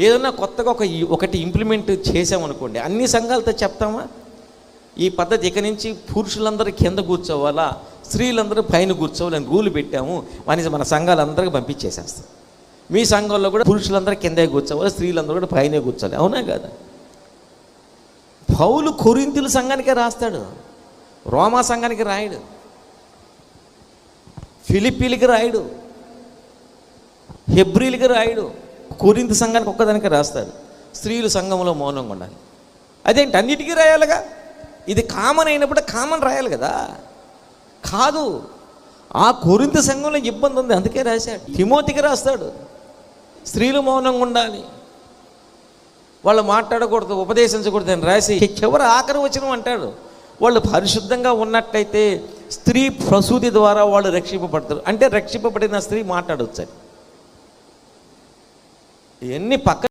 ఏదన్నా కొత్తగా ఒక ఒకటి ఇంప్లిమెంట్ చేసామనుకోండి అన్ని సంఘాలతో చెప్తామా? ఈ పద్ధతి ఇక నుంచి పురుషులందరూ కింద కూర్చోవాలా? స్త్రీలందరూ పైన కూర్చోవాలని రూల్ పెట్టాము అని మన సంఘాలందరికీ పంపించేసేస్తాం. మీ సంఘంలో కూడా పురుషులందరూ కిందే కూర్చోవాలి స్త్రీలందరూ కూడా పైనే కూర్చోవాలి అవునా కదా? పౌలు కొరింతుల సంఘానికే రాస్తాడు రోమా సంఘానికి రాయడు ఫిలిప్పీలకి రాయడు హెబ్రిలకి రాయడు కోరింత సంఘానికి ఒక్కదానికి రాస్తారు. స్త్రీలు సంఘంలో మౌనంగా ఉండాలి అదేంటి? అన్నిటికీ రాయాలిగా? ఇది కామన్ అయినప్పుడు కామన్ రాయాలి కదా? కాదు. ఆ కొరింత సంఘంలో ఇబ్బంది ఉంది. అందుకే రాశాడు. తిమోతికి రాస్తాడు. స్త్రీలు మౌనంగా ఉండాలి. వాళ్ళు మాట్లాడకూడదు ఉపదేశించకూడదు అని రాసి చివరి ఆఖరి వచనం అంటాడు. వాళ్ళు పరిశుద్ధంగా ఉన్నట్టయితే స్త్రీ ప్రసూతి ద్వారా వాళ్ళు రక్షింపబడతారు. అంటే రక్షింపబడిన స్త్రీ మాట్లాడవచ్చు ఇవన్నీ పక్క